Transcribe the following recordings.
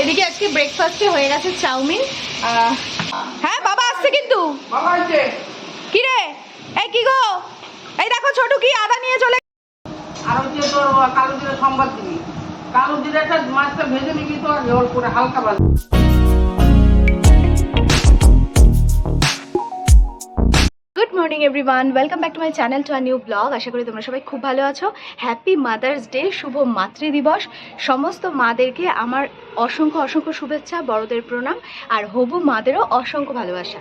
এদিকে আজকে ব্রেকফাস্টে হয়ে গেছে চাউমিন। হ্যাঁ বাবা আসছে কিন্তু। বাবা আসছে কি রে? এই কি গো? এই দেখো ছোট কি আদা নিয়ে চলে আর হচ্ছে তোর কালো জিরে সম্বাদ দিবি। কালো জিরাটা মাছটা ভেজে নিবি তো করে হালকা ভাজবি morning everyone welcome back to my channel to a new blog আশা করি তোমরা সবাই খুব ভালো আছো। হ্যাপি মাদার্স ডে শুভ মাতৃ দিবস সমস্ত মাদেরকে আমার অসংখ্য অসংখ্য শুভেচ্ছা, বড়দের প্রণাম, আর হবু মাদেরও অসংখ্য ভালোবাসা।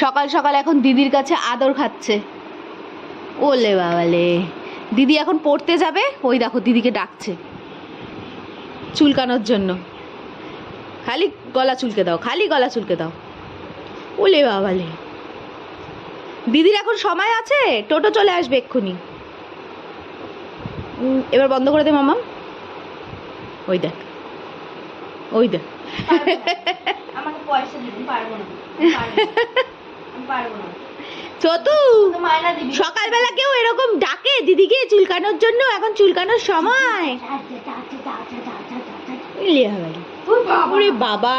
সকাল সকাল এখন দিদির কাছে আদর খাচ্ছে। ওলে বাবালে দিদি এখন পড়তে যাবে? ওই দেখো, দিদিকে ডাকছে। চুলকানোর জন্য। খালি গলা চুলকে দাও, খালি গলা চুলকে দাও। ওলে বাবালে দিদির এখন সময় আছে? টোটো চলে আসবে এক্ষুনি। এবার বন্ধ করে দে মামাম ওই দেখ। ওই দেখ। আমাকে পয়সা দিবি পারব না। পারব না। চতু সকালবেলা কেউ এরকম ডাকে? দিদিকে চুলকানোর জন্য এখন চুলকানোর সময়। ওরে বাবা।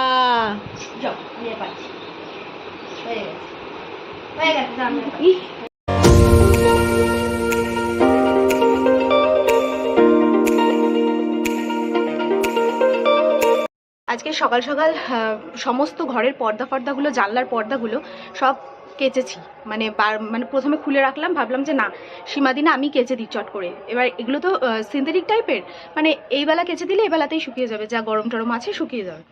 আজকে সকাল সকাল সমস্ত ঘরের পর্দা ফর্দাগুলো জানলার পর্দাগুলো সব কেচেছি। মানে মানে প্রথমে খুলে রাখলাম, ভাবলাম যে না সীমাদিনা আমি কেচে দিই চট করে। এবার এগুলো তো সিনথেটিক টাইপের মানে এই বেলা কেচে দিলে এই বেলাতেই শুকিয়ে যাবে, যা গরম টরম আছে শুকিয়ে যাবে।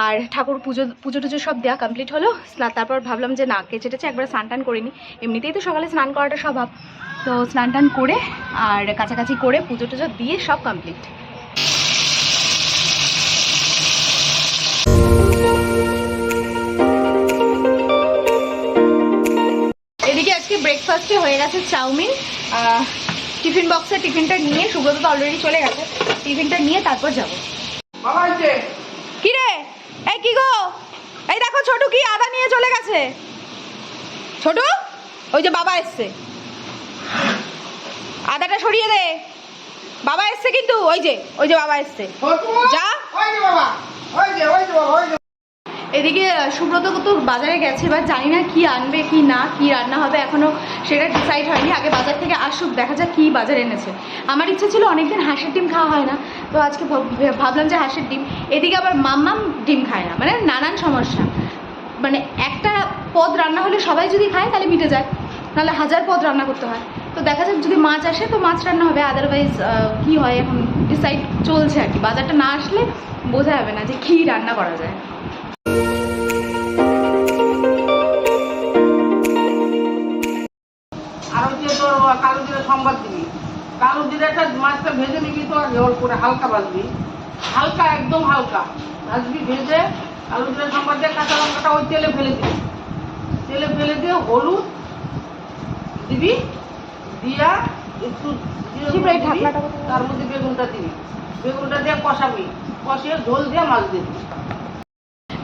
আর ঠাকুর পুজো পুজো টুজো সব দেওয়া কমপ্লিট হলো। তারপর ভাবলাম যে না, কেচে টেচে একবার স্নান টান করে নিই এমনিতেই তো সকালে স্নান করাটা স্বভাব। তো স্নান টান করে আর কাছাকাছি করে পুজো টুজো দিয়ে সব কমপ্লিট ব্রেকফাস্টে হয়ে গেছে চাউমিন। টিফিন বক্সে টিফিনটা নিয়ে সুব্রত তো অলরেডি চলে গেছে টিফিনটা নিয়ে তারপর যাব। বাবা কি রে? এই কি গো? এই দেখো ছোট কি আদা নিয়ে চলে গেছে। ছোট ওই যে বাবা এসছে। আদাটা সরিয়ে দে। বাবা এসছে কিন্তু ওই যে ওই যে বাবা এসছে। যে বাবা ওই যে ওই যে বাবা ওই যে এদিকে সুব্রত তো বাজারে গেছে, এবার জানি না কি আনবে, কি না, কি রান্না হবে, এখনও সেটা ডিসাইড হয়নি। আগে বাজার থেকে আসুক, দেখা যাক কি বাজার এনেছে। আমার ইচ্ছা ছিল অনেকদিন হাঁসের ডিম খাওয়া হয় না, তো আজকে ভাব- ভাবলাম যে হাঁসের ডিম। এদিকে আবার মাম্মাম ডিম খায় না মানে নানান সমস্যা। মানে একটা পদ রান্না হলে সবাই যদি খায়, তাহলে মিটে যায়। নাহলে হাজার পদ রান্না করতে হয়। তো দেখা যাক যদি মাছ আসে, তো মাছ রান্না হবে। আদারওয়াইজ কি হয় এখন? ডিসাইড চলছে আর কি। বাজারটা না আসলে বোঝা যাবে না যে কী রান্না করা যায়। আর তোর কালো জিরে সম্বাদ দিবি। কালো জিরাটা মাছটা ভেজে নিবি তো করে হালকা ভাজবি। হালকা একদম হালকা। ভাজবি ভেজে কালো জিরে সম্বাদ দিয়ে কাঁচা লঙ্কাটা ওই তেলে ফেলে দিবি। তেলে ফেলে দিয়ে হলুদ দিবি দিয়া একটু? তার মধ্যে বেগুনটা দিবি। বেগুনটা দিয়ে কষাবি। কষিয়ে ঝোল দিয়ে মাছ দিবি।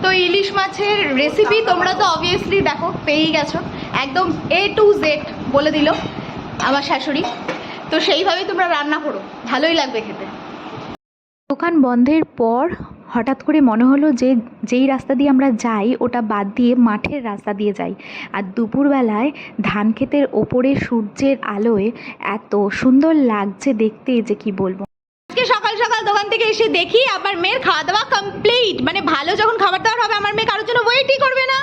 তো ইলিশ মাছের রেসিপি তোমরা তো অবভিয়াসলি দেখো পেয়েই গেছো। একদম এ টু জেড বলে দিল আমার শাশুড়ি তো সেইভাবেই তোমরা রান্না করো ভালোই লাগবে খেতে। দোকান বন্ধের পর হঠাৎ করে মনে হলো যে যেই রাস্তা দিয়ে আমরা যাই ওটা বাদ দিয়ে মাঠের রাস্তা দিয়ে যাই। আর দুপুরবেলায় ধান ক্ষেতের ওপরে সূর্যের আলোয় এত সুন্দর লাগছে দেখতে যে কি বলব। আজকে সকাল সকাল দোকান থেকে এসে দেখি আমার মেয়ের খাওয়া দাওয়া কমপ্লিট মানে ভালো যখন খাবার দাবার হবে আমার মেয়ে কারোর জন্য ওয়েটই করবে না।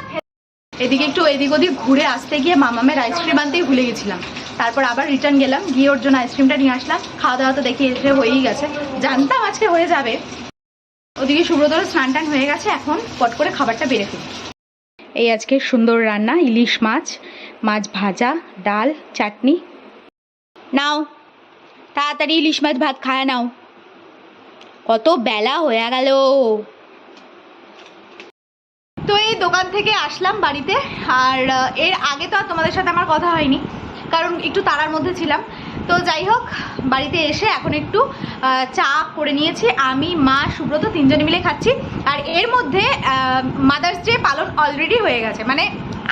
এদিকে একটু এদিক ওদিক ঘুরে আসতে গিয়ে মামামের আইসক্রিম আনতেই ভুলে গেছিলাম। তারপর আবার রিটার্ন গেলাম, গিয়ে ওর জন্য আইসক্রিমটা নিয়ে আসলাম। খাওয়া দাওয়া তো দেখি এসে হয়েই গেছে। জানতাম আজকে হয়ে যাবে। ওদিকে সুব্রতর স্নান টান হয়ে গেছে, এখন পট করে খাবারটা বেড়ে ফেলি। এই আজকে সুন্দর রান্না, ইলিশ মাছ মাছ ভাজা, ডাল, চাটনি। নাও, তাড়াতাড়ি ইলিশ মাছ ভাত খায় নাও। কত বেলা হয়ে গেল। দোকান থেকে আসলাম বাড়িতে আর এর আগে তো আর তোমাদের সাথে আমার কথা হয়নি কারণ একটু তারার মধ্যে ছিলাম। তো যাই হোক বাড়িতে এসে এখন একটু চা করে নিয়েছি আমি মা সুব্রত তিনজনে মিলে খাচ্ছি আর এর মধ্যে মাদার্স ডে পালন অলরেডি হয়ে গেছে মানে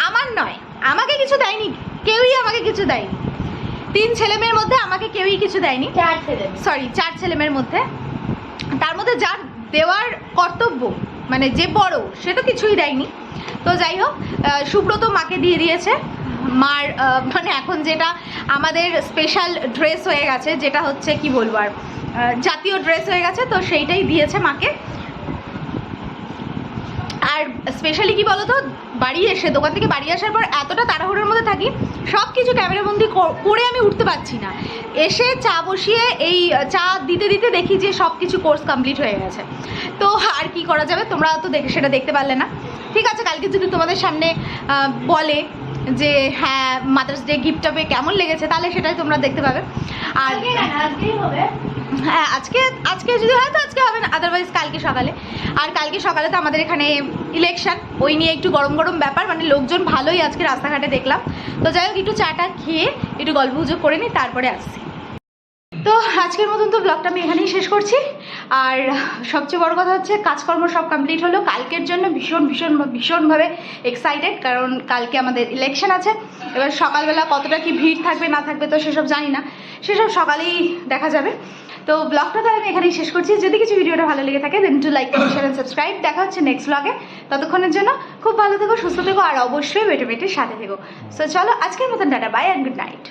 আমার নয় আমাকে কিছু দেয়নি কেউই আমাকে কিছু দেয়নি। তিন ছেলে মেয়ের মধ্যে আমাকে কেউই কিছু দেয়নি। চার ছেলে সরি চার ছেলে মেয়ের মধ্যে। তার মধ্যে যার দেওয়ার কর্তব্য মানে যে বড়, সে তো কিছুই দেয়নি। তো যাই হোক সুব্রত মাকে দিয়ে দিয়েছে। মার মানে এখন যেটা আমাদের স্পেশাল ড্রেস হয়ে গেছে, যেটা হচ্ছে কি বলব আর জাতীয় ড্রেস হয়ে গেছে, তো সেইটাই দিয়েছে মাকে। আর স্পেশালি কি বলতো? বাড়ি এসে, দোকান থেকে বাড়ি আসার পর এতটা তাড়াহুড়োর মধ্যে থাকি সব কিছু ক্যামেরাবন্দি কর- আমি উঠতে পারছি না। এসে চা বসিয়ে এই চা দিতে দিতে দেখি যে সব কিছু কোর্স কমপ্লিট হয়ে গেছে। তো আর কি করা যাবে? তোমরা তো দেখে, সেটা দেখতে পারলে না। ঠিক আছে, কালকে যদি তোমাদের সামনে বলে যে হ্যাঁ মাদার্স ডে গিফটটা পেয়ে কেমন লেগেছে, তাহলে সেটাই তোমরা দেখতে পাবে। আর হ্যাঁ আজকে আজকে যদি হয় তো আজকে হবে না আদারওয়াইজ কালকে সকালে। আর কালকে সকালে তো আমাদের এখানে ইলেকশন ওই নিয়ে একটু গরম গরম ব্যাপার মানে লোকজন ভালোই আজকে রাস্তাঘাটে দেখলাম। তো যাই হোক, একটু চাটা খেয়ে একটু গল্প গুজব করে নিই, তারপরে আসছি। তো আজকের মতন তো ব্লগটা আমি এখানেই শেষ করছি। আর সবচেয়ে বড় কথা হচ্ছে, কাজকর্ম সব কমপ্লিট হলো। কালকের জন্য ভীষণ ভীষণ, ভীষণভাবে এক্সাইটেড কারণ কালকে আমাদের ইলেকশন আছে। এবার সকালবেলা কতটা কি ভিড় থাকবে, না থাকবে তো সেসব জানি না। সেসব সকালেই দেখা যাবে। তো ব্লগটা তাহলে আমি এখানেই শেষ করছি। যদি কিছু ভিডিওটা ভালো লেগে থাকে then to like share and subscribe দেখা হচ্ছে নেক্সট ব্লগে ততক্ষণের জন্য খুব ভালো থেকো, সুস্থ থেকো, আর অবশ্যই বেটে বেটে সাথে থেকো। সো চলো, আজকের মতন data bye and good night